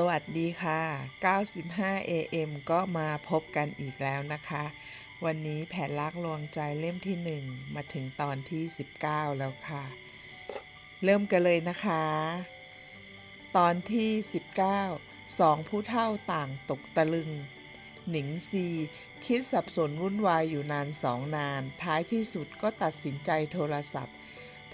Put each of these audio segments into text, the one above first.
สวัสดีค่ะ 95 AM ก็มาพบกันอีกแล้วนะคะ วันนี้แผนลักลวงใจเล่มที่ 1 มาถึงตอนที่ 19 แล้วค่ะ เริ่มกันเลยนะคะ ตอนที่ 19 สองผู้เท่าต่างตกตะลึง หนิงซี คิดสับสนวุ่นวายอยู่นานสองนาน ท้ายที่สุดก็ตัดสินใจโทรศัพท์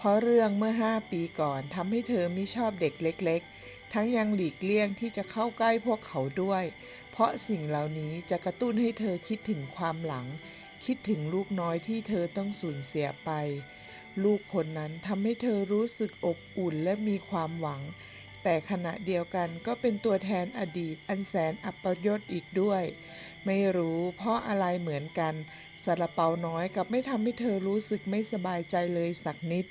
เพราะเรื่องเมื่อ 5 ปีก่อนทำให้เธอไม่ชอบเด็กเล็ก ๆ ทั้งยังหลีกเลี่ยงที่จะเข้าใกล้พวกเขาด้วย เพราะสิ่งเหล่านี้จะกระตุ้นให้เธอคิดถึงความหลัง คิดถึงลูกน้อยที่เธอต้องสูญเสียไป ลูกคนนั้นทำให้เธอรู้สึกอบอุ่นและมีความหวัง แต่ขณะเดียวกันก็เป็นตัวแทนอดีตอันแสนอัปยศอีกด้วย ไม่รู้เพราะอะไรเหมือนกันซาลาเปาน้อยกับไม่ทำให้เธอรู้สึกไม่สบายใจเลยสักนิด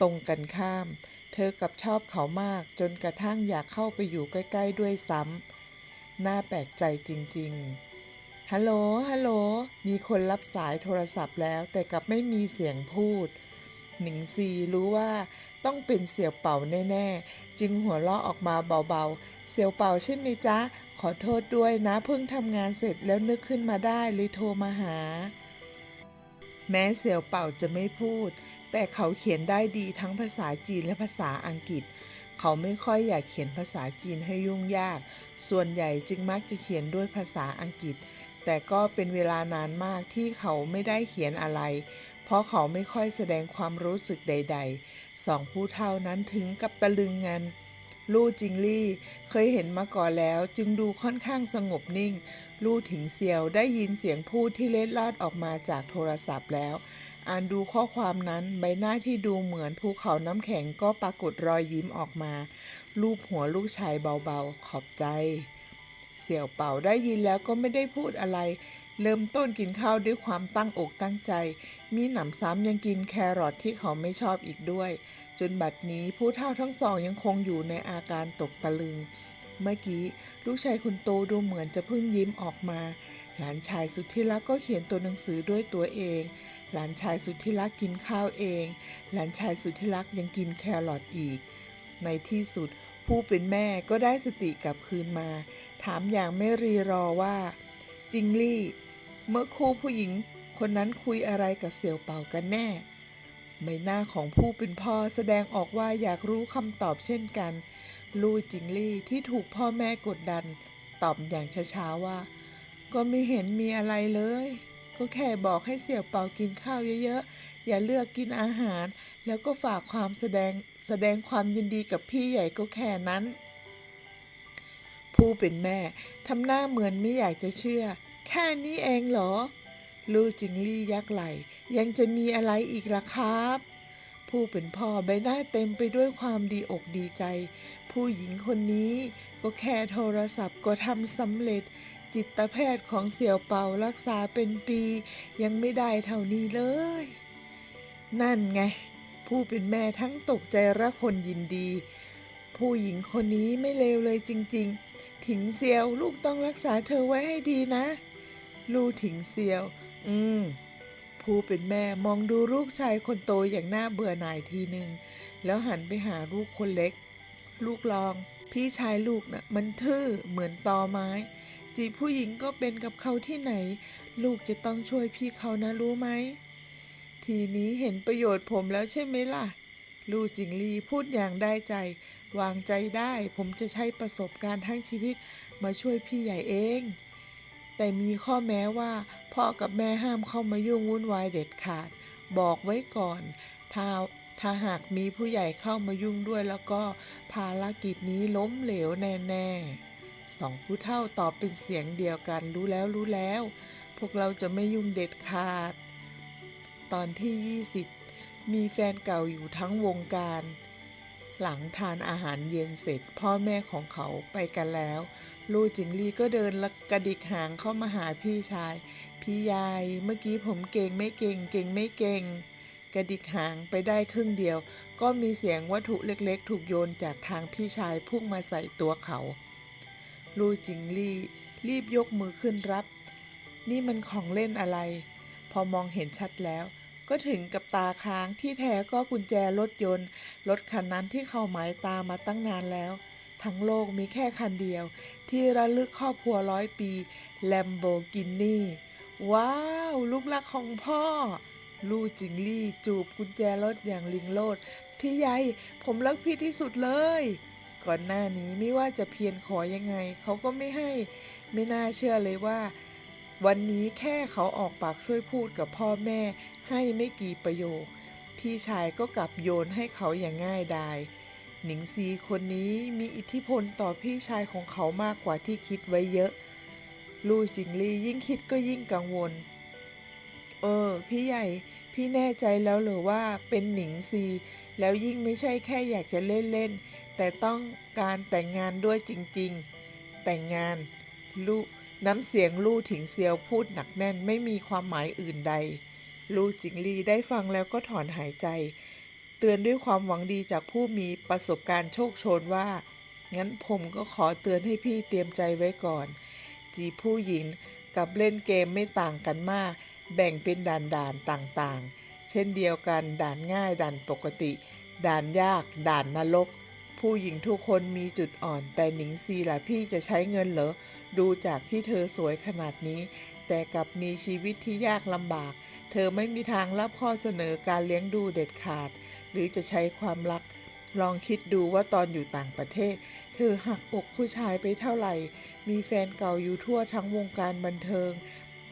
ตรงกันข้าม เธอกับชอบเขามากจนกระทั่งอยากเข้าไปอยู่ใกล้ ๆ ด้วยซ้ำน่าแปลกใจจริง ๆ ฮัลโหล ฮัลโหล มีคนรับสายโทรศัพท์แล้วแต่กลับไม่มีเสียงพูด หนิงซีรู้ว่าต้องเป็นเสี่ยวเป่าแน่ ๆ จึงหัวเราะออกมาเบาๆ เสี่ยวเป่าใช่ไหมจ๊ะ ขอโทษด้วยนะเพิ่งทำงานเสร็จแล้วนึกขึ้นมาได้เลยโทรมาหา แม้เสี่ยวเป่าจะไม่พูด แต่เขาเขียนได้ดีทั้งภาษาจีนและภาษาอังกฤษ เขาไม่ค่อยอยากเขียนภาษาจีนให้ยุ่งยาก ส่วนใหญ่จึงมักจะเขียนด้วยภาษาอังกฤษ แต่ก็เป็นเวลานานมากที่เขาไม่ได้เขียนอะไร เพราะเขาไม่ค่อยแสดงความรู้สึกใด ๆ สองผู้เท่านั้นถึงกับตะลึงงันลู่จิงลี่เคยเห็นมาก่อนแล้วจึงดูค่อนข้างสงบนิ่ง ลู่ถิงเซียวได้ยินเสียงพูดที่เล็ดลอดออกมาจากโทรศัพท์แล้ว อ่านดูข้อความนั้นใบหน้าที่ดูเหมือนภูเขาน้ำแข็งก็ปรากฏรอยยิ้มออกมาลูบหัวลูกชายเบาๆ ขอบใจ เสี่ยวเป่าได้ยินแล้วก็ไม่ได้พูดอะไร เริ่มต้นกินข้าวด้วยความตั้งอกตั้งใจ มีหนำซ้ำยังกินแครอทที่เขาไม่ชอบอีกด้วย จนบัดนี้ผู้เฒ่าทั้งสองยังคงอยู่ในอาการตกตะลึง เมื่อกี้ลูกชายคุณโตดูเหมือนจะเพิ่งยิ้มออกมา หลานชายสุดที่รักก็เขียนตัวหนังสือด้วยตัวเอง หลานชายสุดที่รักกินข้าวเอง หลานชายสุดที่รักยังกินแครอทอีก ในที่สุดผู้เป็นแม่ก็ได้สติกลับคืนมา ถามอย่างไม่รีรอว่า จิงลี่ เมื่อครูผู้หญิง คนนั้นคุยอะไรกับเสี่ยวเป่ากันแน่ใบหน้าของผู้เป็นพ่อแสดงออกว่าอยากรู้คำตอบเช่นกัน ลู่จิงลี่ที่ถูกพ่อแม่กดดัน ตอบอย่างช้าๆว่า ก็ไม่เห็นมีอะไรเลย ก็แค่บอกให้เสี่ยวเป่ากินข้าวเยอะๆ อย่าเลือกกินอาหาร แล้วก็ฝากความแสดงแสดงความยินดีกับพี่ใหญ่ก็แค่นั้น ผู้เป็นแม่ทำหน้าเหมือนไม่อยากจะเชื่อ แค่นี้เองเหรอ ลู่จิงลี่ยักไหล ยังจะมีอะไรอีกล่ะครับ ผู้เป็นพ่อใบหน้าเต็มไปด้วยความดีอกดีใจ ผู้หญิงคนนี้ก็แค่โทรศัพท์ก็ทำสำเร็จ จิตแพทย์ของเสี่ยวเป่ารักษาเป็นปียังไม่ได้เท่านี้เลย นั่นไง ผู้เป็นแม่ทั้งตกใจและคนยินดี ผู้หญิงคนนี้ไม่เลวเลยจริง ๆ ถิงเซียวลูกต้องรักษาเธอไว้ให้ดีนะ ลู่ถิงเซียว อืมผู้เป็นแม่มองดูลูกชายคนโตอย่างน่าเบื่อหน่ายทีหนึ่งแล้วหันไปหาลูกคนเล็ก ลูกลอง พี่ชายลูกนะ่ะมันทื่อเหมือนตอไม้ จีบผู้หญิงก็เป็นกับเขาที่ไหน ลูกจะต้องช่วยพี่เขานะรู้ไหม ทีนี้เห็นประโยชน์ผมแล้วใช่ไหมล่ะ ลู่จิงลีพูดอย่างได้ใจ วางใจได้ ผมจะใช้ประสบการณ์ทั้งชีวิตมาช่วยพี่ใหญ่เอง แต่มีข้อแม้ว่า พ่อกับแม่ห้ามเข้ามายุ่งวุ่นวายเด็ดขาด บอกไว้ก่อน ถ้าถ้าหากมีผู้ใหญ่เข้ามายุ่งด้วยแล้วก็ภารกิจนี้ล้มเหลวแน่ ๆ สองผู้เฒ่าตอบเป็นเสียงเดียวกันรู้แล้วรู้แล้ว พวกเราจะไม่ยุ่งเด็ดขาด ตอนที่ 20 มีแฟนเก่าอยู่ทั้งวงการ หลังทานอาหารเย็นเสร็จพ่อแม่ของเขาไปกันแล้ว ลู่จิงลี่ก็เดินละกระดิกหางเข้ามาหาพี่ชาย พี่ยายเมื่อกี้ผมเก่งไม่เก่งเก่งไม่เก่งกระดิกหางไปได้ครึ่งเดียว ก็มีเสียงวัตถุเล็กๆ ถูกโยนจากทางพี่ชายพุ่งมาใส่ตัวเขา ลู่จิงลี่รีบยกมือขึ้นรับ นี่มันของเล่นอะไร พอมองเห็นชัดแล้ว ก็ถึงกับตาค้างที่แท้ก็กุญแจรถยนต์ รถคันนั้นที่เขาหมายตามาตั้งนานแล้ว ทั้งโลกมีแค่คันเดียว ที่ระลึกครอบครัวร้อยปี Lamborghini ว้าว ลูกรักของพ่อ ลู่จิงลี่จูบกุญแจรถอย่างลิงโลด พี่ใหญ่ผมรักพี่ที่สุดเลย ก่อนหน้านี้ไม่ว่าจะเพียรขอยังไง เขาก็ไม่ให้ไม่น่าเชื่อเลยว่า วันนี้แค่เขาออกปากช่วยพูดกับพ่อแม่ ให้ไม่กี่ประโยค พี่ชายก็กลับโยนให้เขาอย่างง่ายดายหนิงซีคนนี้มีอิทธิพลต่อพี่ชายของเขามากกว่าที่คิดไว้เยอะ ลู่จิงลี่ยิ่งคิดก็ยิ่งกังวล เออ พี่ใหญ่ พี่แน่ใจแล้วหรือว่าเป็นหนิงซี แล้วยิ่งไม่ใช่แค่อยากจะเล่นเล่นๆแต่ต้องการแต่งงานด้วยจริงๆ แต่งงานลู่น้ำเสียงลู่ถิงเซียวพูดหนักแน่นไม่มีความหมายอื่นใด ลู่จิงลี่ได้ฟังแล้วก็ถอนหายใจ เตือนด้วยความหวังดีจากผู้มีประสบการณ์โชคโชนว่า งั้นผมก็ขอเตือนให้พี่เตรียมใจไว้ก่อน จีผู้หญิงกับเล่นเกมไม่ต่างกันมาก แบ่งเป็นด่านๆต่างๆ เช่นเดียวกันด่านง่ายด่านปกติ ด่านยาก ด่านนรก ผู้หญิงทุกคนมีจุดอ่อน แต่หนิงซีล่ะพี่จะใช้เงินเหรอ ดูจากที่เธอสวยขนาดนี้ แต่กับมีชีวิตที่ยากลำบาก เธอไม่มีทางรับข้อเสนอการเลี้ยงดูเด็ดขาด หรือจะใช้ความรักลองคิดดูว่าตอนอยู่ต่างประเทศ เธอหักอกผู้ชายไปเท่าไหร่ มีแฟนเก่าอยู่ทั่วทั้งวงการบันเทิง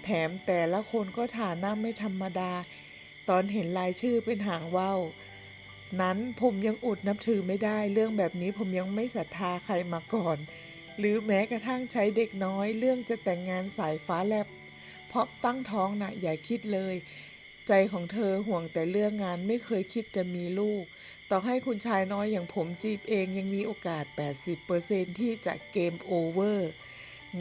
แถมแต่ละคนก็ฐานะไม่ธรรมดา ตอนเห็นรายชื่อเป็นหางว่าวนั้นผมยังอุดนับถือไม่ได้ เรื่องแบบนี้ผมยังไม่ศรัทธาใครมาก่อน หรือแม้กระทั่งใช้เด็กน้อย เรื่องจะแต่งงานสายฟ้าแลบเพราะตั้งท้องนะ่ะอย่าคิดเลย ใจของเธอห่วงแต่เรื่องงานไม่เคยคิดจะมีลูก ต่อให้คุณชายน้อยอย่างผมจีบเองยังมีโอกาส 80%ที่จะเกมโอเวอร์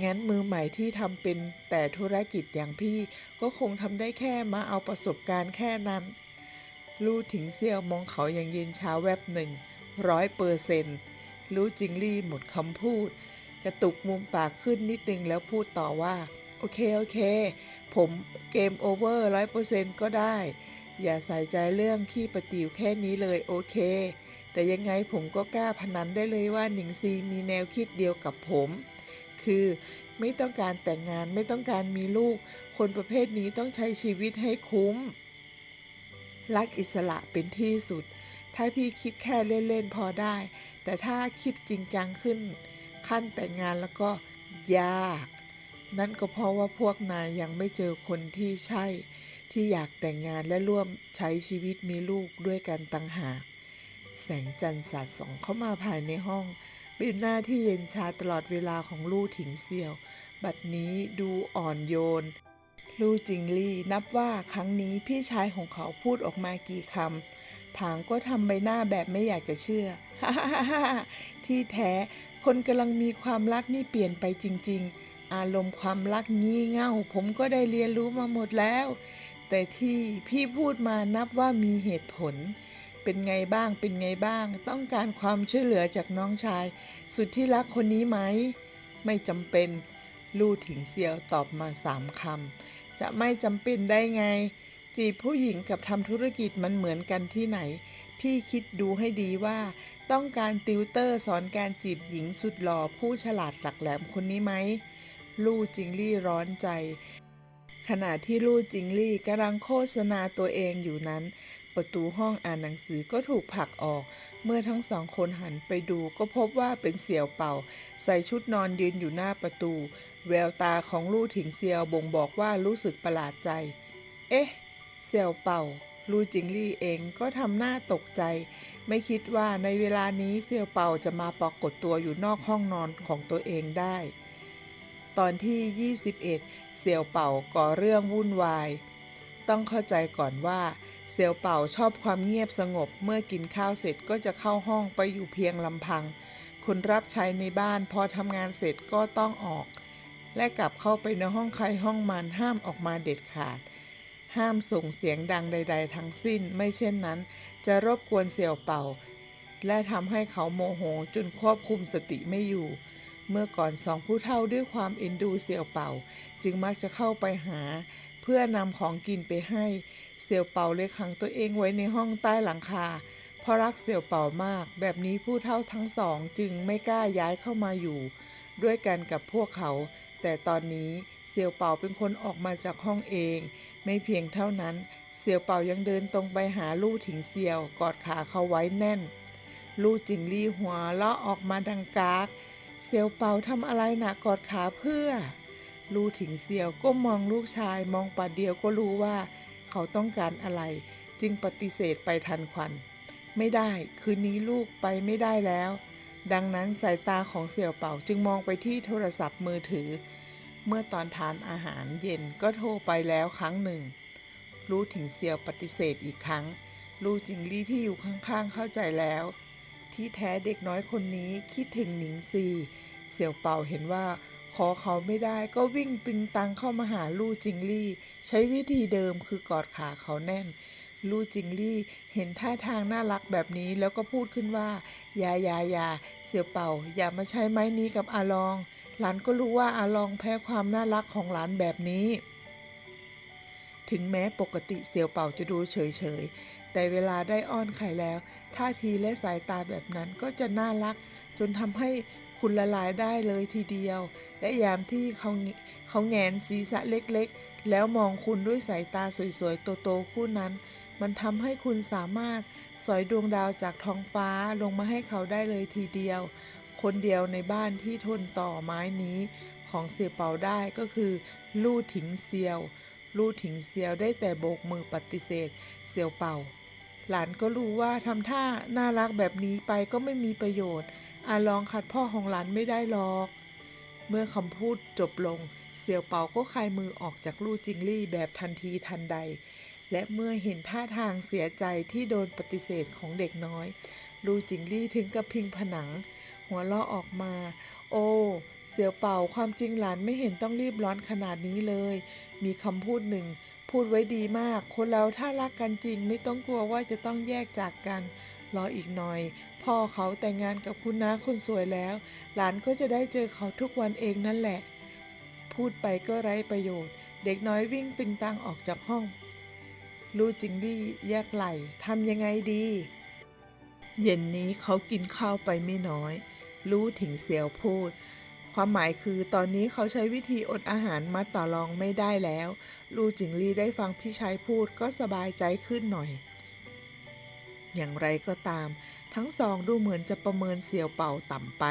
งั้นมือใหม่ที่ทำเป็นแต่ธุรกิจอย่างพี่ก็คงทำได้แค่มาเอาประสบการณ์แค่นั้น ลู่ถิงเซี่ยวมองเขาอย่างเย็นช้าแวบหนึ่งร้อยเปอร์เซนต์รู้จิงลี่หมดคำพูด กระตุกมุมปากขึ้นนิดนึงแล้วพูดต่อว่า โอเค โอเค ผมเกมโอเวอร์ร้อยเปอร์เซนต์ก็ได้ อย่าใส่ใจเรื่องขี้ประติวแค่นี้เลยโอเค แต่ยังไงผมก็กล้าพนันได้เลยว่าหนิงซีมีแนวคิดเดียวกับผม คือ ไม่ต้องการแต่งงานไม่ต้องการมีลูก คนประเภทนี้ต้องใช้ชีวิตให้คุ้ม รักอิสระเป็นที่สุด ถ้าพี่คิดแค่เล่นๆพอได้ แต่ถ้าคิดจริงจังขึ้น ขั้นแต่งงานแล้วก็ยาก นั่นก็เพราะว่าพวกนายยังไม่เจอคนที่ใช่ ที่อยากแต่งงานและร่วมใช้ชีวิตมีลูกด้วยกันต่างหากแสงจันทร์สาดส่องเข้ามาภายในห้อง เป็นหน้าที่เย็นชาตลอดเวลาของลู่ถิงเซียว บัดนี้ดูอ่อนโยน ลู่จิงลี่นับว่าครั้งนี้พี่ชายของเขาพูดออกมากี่คำผางก็ทำใบหน้าแบบไม่อยากจะเชื่อฮ่าฮ่าที่แท้คนกำลังมีความรักนี่เปลี่ยนไปจริง ๆ อารมณ์ความรักงี่เง่า ผมก็ได้เรียนรู้มาหมดแล้ว แต่ที่พี่พูดมานับว่ามีเหตุผล เป็นไงบ้าง เป็นไงบ้าง ต้องการความช่วยเหลือจากน้องชาย สุดที่รักคนนี้ไหม ไม่จำเป็น ลู่ถิงเซียวตอบมาสามคำ จะไม่จำเป็นได้ไง จีบผู้หญิงกับทำธุรกิจมันเหมือนกันที่ไหน พี่คิดดูให้ดีว่า ต้องการติวเตอร์สอนการจีบหญิงสุดหล่อผู้ฉลาดหลักแหลมคนนี้ไหม ลู่จิงลี่ร้อนใจขณะที่ลู่จิงลี่กำลังโฆษณาตัวเองอยู่นั้น ประตูห้องอ่านหนังสือก็ถูกผลักออก เมื่อทั้งสองคนหันไปดูก็พบว่าเป็นเสี่ยวเป่า ใส่ชุดนอนยืนอยู่หน้าประตู แววตาของลู่ถิงเซียวบ่งบอกว่ารู้สึกประหลาดใจ เอ๊ะ เสี่ยวเป่าลู่จิงลี่เองก็ทำหน้าตกใจ ไม่คิดว่าในเวลานี้เสี่ยวเป่าจะมาปรากฏตัวอยู่นอกห้องนอนของตัวเองได้ ตอนที่ 21 เสี่ยวเป่าก่อเรื่องวุ่นวาย ต้องเข้าใจก่อนว่าเสี่ยวเป่าชอบความเงียบสงบ เมื่อกินข้าวเสร็จก็จะเข้าห้องไปอยู่เพียงลำพัง คนรับใช้ในบ้านพอทำงานเสร็จก็ต้องออก และกลับเข้าไปในห้องใครห้องมันห้ามออกมาเด็ดขาด ห้ามส่งเสียงดังใด ๆ ทั้งสิ้น ไม่เช่นนั้น จะรบกวนเสี่ยวเป่า และทำให้เขาโมโหจนควบคุมสติไม่อยู่เมื่อก่อนสองผู้เฒ่าด้วยความเอ็นดูเสี่ยวเป่า จึงมักจะเข้าไปหา เพื่อนำของกินไปให้ เสี่ยวเปาเลยขังตัวเองไว้ในห้องใต้หลังคา เพราะรักเสี่ยวเป่ามาก แบบนี้ผู้เฒ่าทั้งสองจึงไม่กล้าย้ายเข้ามาอยู่ ด้วยกันกับพวกเขา แต่ตอนนี้เสี่ยวเป่าเป็นคนออกมาจากห้องเอง ไม่เพียงเท่านั้น เสี่ยวเป่ายังเดินตรงไปหาลู่ถิงเสี่ยว กอดขาเขาไว้แน่น ลู่จิงลี่หัวเลาะออกมาดังกาก เสี่ยวเป่าทำอะไรหนะกอดขาเพื่อ ลู่ถิงเสี่ยวก็มองลูกชายมองปัดเดียวก็รู้ว่า เขาต้องการอะไร จึงปฏิเสธไปทันควัน ไม่ได้คืนนี้ลูกไปไม่ได้แล้ว ดังนั้นสายตาของเสี่ยวเป่าจึงมองไปที่โทรศัพท์มือถือ เมื่อตอนทานอาหารเย็นก็โทรไปแล้วครั้งหนึ่งลู่ถิงเสี่ยวปฏิเสธอีกครั้งลู่จิงลี่ที่อยู่ข้างๆเข้าใจแล้ว ที่แท้เด็กน้อยคนนี้คิดถึงหนิงซี เสี่ยวเป่าเห็นว่า ขอเขาไม่ได้ก็วิ่งตึงตังเข้ามาหาลู่จิงลี่ ใช้วิธีเดิมคือกอดขาเขาแน่น ลู่จิงลี่เห็นท่าทางน่ารักแบบนี้แล้วก็พูดขึ้นว่า อย่าอย่าอย่าเสี่ยวเป่า อย่ามาใช้ไม้นี้กับอาลอง หลานก็รู้ว่าอาลองแพ้ความน่ารักของหลานแบบนี้ ถึงแม้ปกติเสี่ยวเป่าจะดูเฉยๆแต่เวลาได้อ้อนไข่แล้ว ท่าทีและสายตาแบบนั้นก็จะน่ารัก จนทำให้ คุณละลายได้เลยทีเดียว และยามที่เขาเขาแงนศีรษะเล็กๆ แล้วมองคุณด้วยสายตาสวยๆ โตๆคู่นั้น มันทำให้คุณสามารถสอยดวงดาวจากท้องฟ้าลงมาให้เขาได้เลยทีเดียว คนเดียวในบ้านที่ทนต่อไม้นี้ของเสี่ยวเป่าได้ก็คือลู่ถิงเซียว ลู่ถิงเซียวได้แต่โบกมือปฏิเสธ เสี่ยวเป่า หลานก็รู้ว่าทำท่าน่ารักแบบนี้ไปก็ไม่มีประโยชน์ อาลองขัดพ่อของหลานไม่ได้หรอก เมื่อคำพูดจบลง เสี่ยวเปาก็คลายมือออกจากลู่จิงลี่แบบทันทีทันใด และเมื่อเห็นท่าทางเสียใจที่โดนปฏิเสธของเด็กน้อยลู่จิงลี่ถึงกับพิงผนัง หัวเราะออกมา โอ้เสี่ยวเปาความจริงหลานไม่เห็นต้องรีบร้อนขนาดนี้เลย มีคำพูดหนึ่งพูดไว้ดีมาก คนเราถ้ารักกันจริงไม่ต้องกลัวว่าจะต้องแยกจากกัน รออีกหน่อย พ่อเขาแต่งงานกับคุณน้าคนสวยแล้ว หลานก็จะได้เจอเขาทุกวันเองนั่นแหละ พูดไปก็ไร้ประโยชน์ เด็กน้อยวิ่งตึงตังออกจากห้อง ลู่จิงลี่แยกไหลทำยังไงดี เย็นนี้เขากินข้าวไปไม่น้อยลู่ถิงเสียวพูดความหมายคือตอนนี้เขาใช้วิธีอดอาหารมาต่อรองไม่ได้แล้ว ลู่จิงลี่ได้ฟังพี่ชายพูดก็สบายใจขึ้นหน่อย อย่างไรก็ตาม ทั้งสองดูเหมือนจะประเมินเสี่ยวเป่าต่ำไป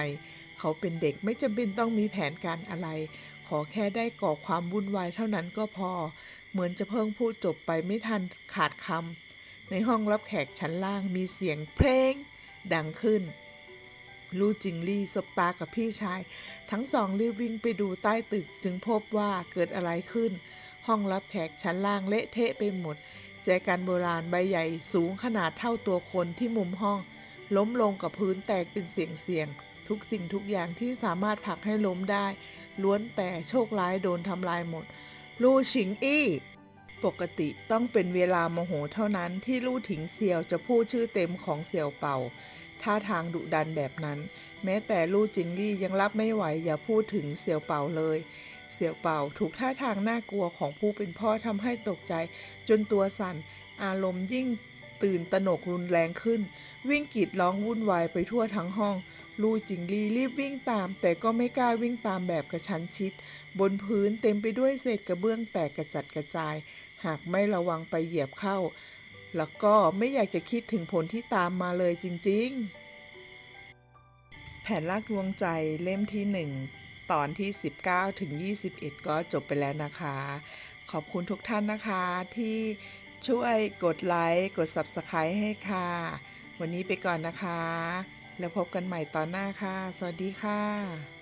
เขาเป็นเด็กไม่จำเป็นต้องมีแผนการอะไร ขอแค่ได้ก่อความวุ่นวายเท่านั้นก็พอ เหมือนจะเพิ่งพูดจบไปไม่ทันขาดคำในห้องรับแขกชั้นล่างมีเสียงเพลง ดังขึ้นลู่จิงลี่สบตากับพี่ชาย ทั้งสองรีบวิ่งไปดูใต้ตึกจึงพบว่าเกิดอะไรขึ้น ห้องรับแขกชั้นล่างเละเทะไปหมด แจกันโบราณใบใหญ่สูงขนาดเท่าตัวคนที่มุมห้อง ล้มลงกับพื้นแตกเป็นเสียงเสียงๆทุกสิ่งทุกอย่างที่สามารถผลักให้ล้มได้ ล้วนแต่โชคร้ายโดนทำลายหมด ลู่ฉิงอี้ ปกติต้องเป็นเวลาโมโหเท่านั้นที่ลู่ถิงเซียวจะพูดชื่อเต็มของเสี่ยวเป่าท่าทางดุดันแบบนั้น แม้แต่ลู่จิงลี่ยังรับไม่ไหวอย่าพูดถึงเสี่ยวเป่าเลย เสี่ยวเป่าถูกท่าทางน่ากลัวของผู้เป็นพ่อทำให้ตกใจ จนตัวสั่น อารมณ์ยิ่งตื่นตระหนกรุนแรงขึ้น วิ่งกรีดร้องวุ่นวายไปทั่วทั้งห้อง ลู่จิงลีรีบวิ่งตาม แต่ก็ไม่กล้าวิ่งตามแบบกระชั้นชิด บนพื้นเต็มไปด้วยเศษกระเบื้องแตกกระจัดกระจาย หากไม่ระวังไปเหยียบเข้า แล้วก็ไม่อยากจะคิดถึงผลที่ตามมาเลยจริง ๆ แผนลากลวงใจเล่มที่1 ตอนที่ 19 ถึง 21 ก็จบไปแล้วนะคะ ขอบคุณทุกท่านนะคะที่ช่วยกดไลค์ กด Subscribe ให้ค่ะ วันนี้ไปก่อนนะคะ แล้วพบกันใหม่ตอนหน้าค่ะ สวัสดีค่ะ